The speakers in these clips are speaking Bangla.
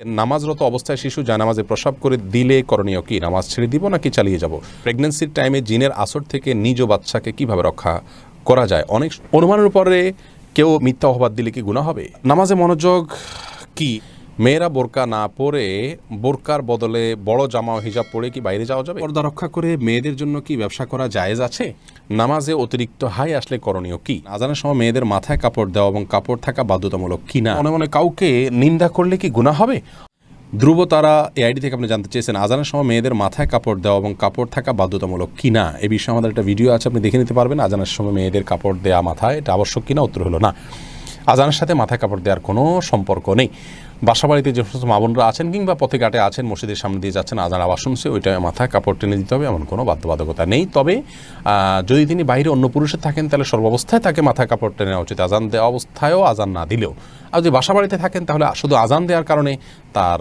নামাজরত অবস্থায় শিশু জানামাজে প্রসাব করে দিলে করণীয় কি? নামাজ ছেড়ে দিব নাকি চালিয়ে যাব? প্রেগনেন্সির টাইমে জিনের আসর থেকে নিজ বাচ্চাকে কীভাবে রক্ষা করা যায়? অনেক অনুমানের উপরে কেউ মিথ্যা অপবাদ দিলে কি গুণা হবে? নামাজে মনোযোগ কি? মেয়েরা বোরকা না পরে বোরকার বদলে বড় জামা হিজাব পরে কি বাইরে যাওয়া যাবে? পর্দা রক্ষা করে মেয়েদের জন্য কি ব্যবসা করা জায়েজ আছে? নামাজে অতিরিক্ত হাই আসলে করণীয় কি? আজানের সময় মেয়েদের মাথায় কাপড় দেওয়া এবং কাপড় থাকা বাধ্যতামূলক কি না? মনে মনে কাউকে নিন্দা করলে কি গুণা হবে? ধ্রুব তারা এআইডি থেকে আপনি জানতে চেয়েছেন আজানের সময় মেয়েদের মাথায় কাপড় দেওয়া এবং কাপড় থাকা বাধ্যতামূলক কিনা এ বিষয়ে আমাদের একটা ভিডিও আছে আপনি দেখে নিতে পারবেন আজানের সময় মেয়েদের কাপড় দেওয়া মাথায় এটা আবশ্যক কিনা উত্তর হলো না। আজানের সাথে মাথায় কাপড় দেওয়ার কোনো সম্পর্ক নেই। বাসা বাড়িতে যে সমস্ত মা বোনরা আছেন কিংবা পথে ঘাটে আছেন, মসজিদের সামনে দিয়ে যাচ্ছেন, আজান আবার শুনছে, ওইটা মাথায় কাপড় টেনে দিতে হবে, এমন কোনো বাধ্যবাধকতা নেই। তবে যদি তিনি বাইরে অন্য পুরুষের থাকেন, তাহলে সর্বাবস্থায় তাকে মাথায় কাপড় টেনে উচিত। আজান দেওয়া অবস্থায়ও আজান না দিলেও। আর যদি বাসা বাড়িতে থাকেন, তাহলে শুধু আজান দেওয়ার কারণে তার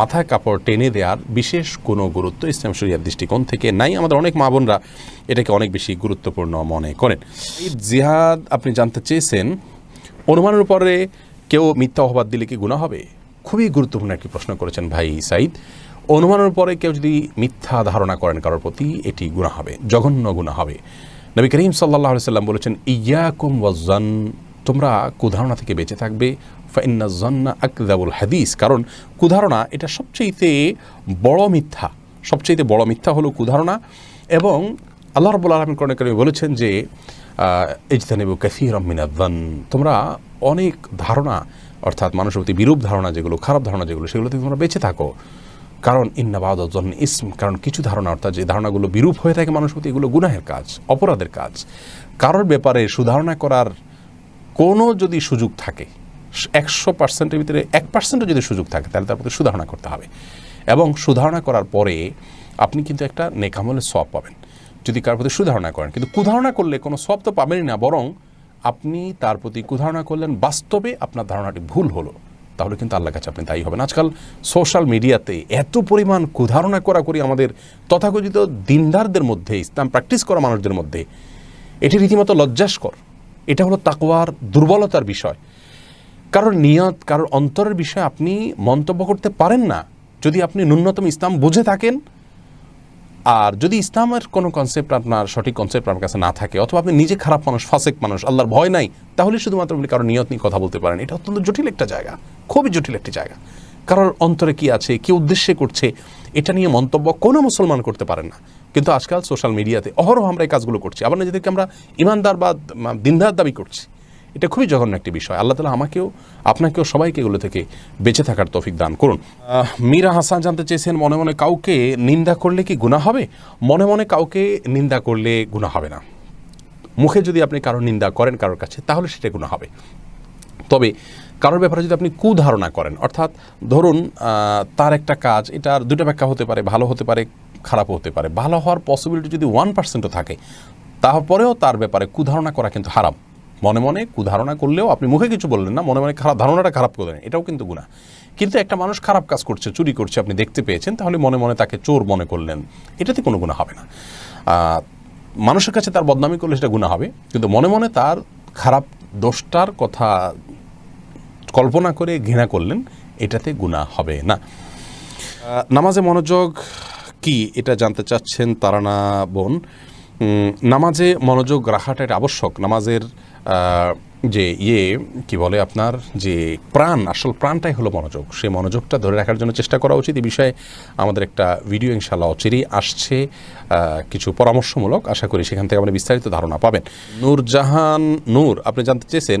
মাথায় কাপড় টেনে দেওয়ার বিশেষ কোনো গুরুত্ব ইসলাম শরিয়ার দৃষ্টিকোণ থেকে নাই। আমাদের অনেক মা বোনরা এটাকে অনেক বেশি গুরুত্বপূর্ণ মনে করেন। জিহাদ আপনি জানতে চেয়েছেন অনুমানের উপরে কেউ মিথ্যা অপবাদ দিলে কি গুণা হবে? খুবই গুরুত্বপূর্ণ একটি প্রশ্ন করেছেন ভাই সাইদ অনুমানের পরে কেউ যদি মিথ্যা ধারণা করেন কারোর প্রতি, এটি গুণা হবে, জঘন্য গুণা হবে। নবী করিম সাল্লাহ সাল্লাম বলেছেন, ইয়াকুম ওয়াজান তোমরা কুধারণা থেকে বেঁচে থাকবে। ফাইন্না জন্না আকদাবুল হাদিস, কারণ কুধারণা এটা সবচেয়েতে বড় মিথ্যা। সবচেয়েতে বড় মিথ্যা হলো কুধারণা এবং আল্লাহ রবুল আলমিন করণে বলেছেন যে ইজতানিবু কাসির মিনাদ্দান তোমরা অনেক ধারণা, অর্থাৎ মানুষের প্রতি বিরূপ ধারণা যেগুলো, খারাপ ধারণা যেগুলো, সেগুলো থেকে তোমরা বেঁচে থাকো। কারণ ইন্নাবাদ ইসম, কারণ কিছু ধারণা, অর্থাৎ যে ধারণাগুলো বিরূপ হয়ে থাকে মানুষের প্রতি, এগুলো গুনাহের কাজ, অপরাধের কাজ। কারোর ব্যাপারে সুধারণা করার কোনো যদি সুযোগ থাকে, একশো পার্সেন্টের ভিতরে এক পার্সেন্টও যদি সুযোগ থাকে, তাহলে তার প্রতি সুধারণা করতে হবে। এবং সুধারণা করার পরে আপনি কিন্তু একটা নেকামলের সব পাবেন। যদি কার প্রতি সুধারণা করেন। কিন্তু কুধারণা করলে কোনো সব তো পাবেনই না, বরং আপনি তার প্রতি কুধারণা করলেন, বাস্তবে আপনার ধারণাটি ভুল হলো, তাহলে কিন্তু আল্লাহর কাছে আপনি দায়ী হবেন। আজকাল সোশ্যাল মিডিয়াতে এত পরিমাণ কুধারণা করা করি আমাদের তথাকথিত দিনদারদের মধ্যে, ইসলাম প্র্যাকটিস করা মানুষদের মধ্যে, এটি রীতিমতো লজ্জাস্কর। এটা হলো তাকওয়ার দুর্বলতার বিষয়। কারোর নিয়ত, কারোর অন্তরের বিষয়ে আপনি মন্তব্য করতে পারেন না। যদি আপনি ন্যূনতম ইসলাম বুঝে থাকেন আর যদি ইসলামের কোনো কনসেপ্ট আপনার, সঠিক কনসেপ্ট আপনার কাছে না থাকে, অথবা আপনি নিজে খারাপ মানুষ, ফাসেক মানুষ, আল্লাহর ভয় নাই, তাহলে শুধুমাত্র আপনি কারও নিয়ত নিয়ে কথা বলতে পারেন। এটা অত্যন্ত জটিল একটা জায়গা, খুবই জটিল একটি জায়গা। কারোর অন্তরে কি আছে, কি উদ্দেশ্যে করছে, এটা নিয়ে মন্তব্য কোনো মুসলমান করতে পারেন না। কিন্তু আজকাল সোশ্যাল মিডিয়াতে অহরহ আমরা এই কাজগুলো করছি। আবার নিজেদেরকে আমরা ইমানদার বা দিনদার দাবি করছি। এটা খুবই জঘন্য একটি বিষয়। আল্লাহ তালা আমাকেও, আপনাকেও সবাইকে এগুলো থেকে বেঁচে থাকার তৌফিক দান করুন। মীরা হাসান জানতে চেয়েছেন, মনে মনে কাউকে নিন্দা করলে কি গুণা হবে? মনে মনে কাউকে নিন্দা করলে গুণা হবে না। মুখে যদি আপনি কারোর নিন্দা করেন কারোর কাছে, তাহলে সেটা গুণা হবে। তবে কারোর ব্যাপারে যদি আপনি কুধারণা করেন, অর্থাৎ ধরুন তার একটা কাজ, এটার দুটো ব্যাখ্যা হতে পারে, ভালো হতে পারে, খারাপও হতে পারে। ভালো হওয়ার পসিবিলিটি যদি ওয়ান পার্সেন্টও থাকে, তারপরেও তার ব্যাপারে কুধারণা করা কিন্তু হারাম। মনে মনে কুধারণা করলেও আপনি মুখে কিছু বললেন না, মনে মনে খারাপ ধারণাটা খারাপ করলেন এটাও কিন্তু গুণা কিন্তু একটা মানুষ খারাপ কাজ করছে, চুরি করছে, আপনি দেখতে পেয়েছেন, তাহলে মনে মনে তাকে চোর মনে করলেন, এটাতে কোনো গুণা হবে না। মানুষের কাছে তার বদনামি করলে সেটা গুণা হবে, কিন্তু মনে মনে তার খারাপ দোষটার কথা কল্পনা করে ঘৃণা করলেন, এটাতে গুণা হবে না। নামাজে মনোযোগ কি এটা জানতে চাচ্ছেন তারানা বোন? নামাজে মনোযোগ রাখাটা এটা আবশ্যক। নামাজের যে ইয়ে কি বলে আপনার, যে প্রাণ, আসল প্রাণটাই হলো মনোযোগ। সে মনোযোগটা ধরে রাখার জন্য চেষ্টা করা উচিত। এই বিষয়ে আমাদের একটা ভিডিও ইনশাল্লাহ অচিরেই আসছে। কিছু পরামর্শমূলক। আশা করি সেখান থেকে আপনি বিস্তারিত ধারণা পাবেন। নূরজাহান নূর, আপনি জানতে চেয়েছেন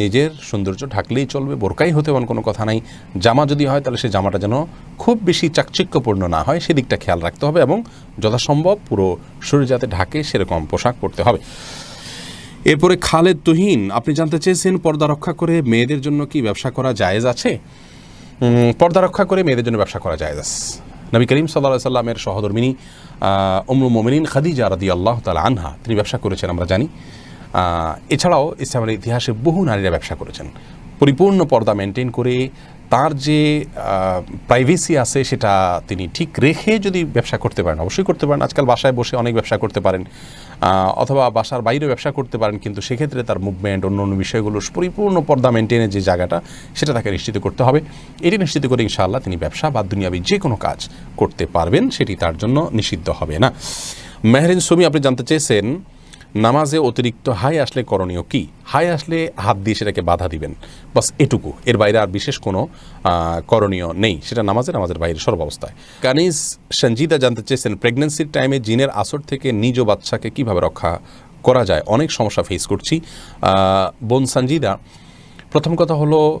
নিজের সৌন্দর্য ঢাকলেই চলবে, বোরকাই হতে এমন কোনো কথা নাই। জামা যদি হয়, তাহলে সেই জামাটা যেন খুব বেশি চাকচিক্যপূর্ণ না হয়, সেদিকটা খেয়াল রাখতে হবে এবং যথাসম্ভব পুরো শরীর যাতে ঢাকে, সেরকম পোশাক পরতে হবে। এরপরে খালেদ তুহিন, আপনি জানতে চেয়েছেন পর্দা রক্ষা করে মেয়েদের জন্য কি ব্যবসা করা জায়েজ আছে? পর্দা রক্ষা করে মেয়েদের জন্য ব্যবসা করা জায়েজ আছে। নবী করিম সাল্লাহ সাল্লামের সহধর্মিনী উমরু মোমিনিন খাদিজা রাদি আল্লাহ তালা আনহা, তিনি ব্যবসা করেছেন, আমরা জানি। এছাড়াও ইসলামের ইতিহাসে বহু নারীরা ব্যবসা করেছেন। পরিপূর্ণ পর্দা মেনটেন করে তার যে প্রাইভেসি আছে সেটা তিনি ঠিক রেখে যদি ব্যবসা করতে পারেন, অবশ্যই করতে পারেন। আজকাল বাসায় বসে অনেক ব্যবসা করতে পারেন অথবা বাসার বাইরে ব্যবসা করতে পারেন, কিন্তু সেক্ষেত্রে তার মুভমেন্ট অন্য অন্য বিষয়গুলো পরিপূর্ণ পর্দা মেনটেনের যে জায়গাটা, সেটা তাকে নিশ্চিত করতে হবে। এটি নিশ্চিত করে ইনশাআল্লাহ তিনি ব্যবসা বা দুনিয়াবি যে কোনো কাজ করতে পারবেন, সেটি তার জন্য নিষিদ্ধ হবে না। মেহরিন সুমি, আপনি জানতে চেয়েছেন নামাজে অতিরিক্ত হাই আসলে করণীয় কি? হাই আসলে হাত দিয়ে সেটাকে বাধা দিবেন। বাস এটুকু। এর বাইরে আর বিশেষ কোনো করণীয় নেই। সেটা নামাজে, নামাজের বাইরে সর্বাবস্থায়। কানিজ সঞ্জিদা জানতে চেয়েছেন প্রেগনেন্সির টাইমে জিনের আসর থেকে নিজ বাচ্চাকে কীভাবে রক্ষা করা যায়? অনেক সমস্যা ফেস করছি। বোন সঞ্জিদা, প্রথম কথা হলো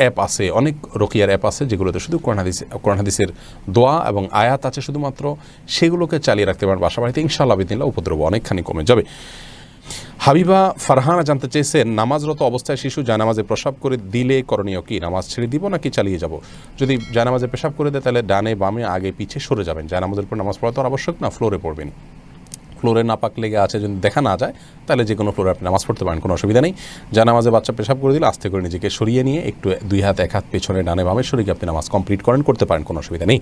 অ্যাপ আছে, অনেক রকিয়ার অ্যাপ আছে যেগুলোতে শুধু কোরআন হাদিস দোয়া এবং আয়াত আছে শুধুমাত্র। সেগুলোকে চালিয়ে রাখতে পারেন বাসা বাড়িতে, ইনশাআল্লাহ বিদিনিল্লাহ উপদ্রব অনেকখানি কমে যাবে। হাবিবা ফারহানা জানতে চেয়েছেন নামাজরত অবস্থায় শিশু জানামাজে প্রসাব করে দিলে করণীয় কি? নামাজ ছেড়ে দিব নাকি চালিয়ে যাব? যদি জানামাজে পেশাব করে দেয়, তাহলে ডানে বামে আগে পিছে সরে যাবেন। জানামাজের পর নামাজ পড়া তো আর আবশ্যক না, ফ্লোরে পড়বেন। ফ্লোরে নাপাক লেগে আছে যদি দেখা না যায়, তাহলে যে কোনো ফ্লোরে আপনি নামাজ পড়তে পারেন, কোনো অসুবিধা নেই। জানামাজে বাচ্চা পেশাব করে দিলে, আস্তে করে নিজেকে সরিয়ে নিয়ে একটু দুই হাত, এক হাত পেছনে ডানে বামে সরিয়ে আপনি নামাজ কমপ্লিট করেন, করতে পারেন, কোনো অসুবিধা নেই।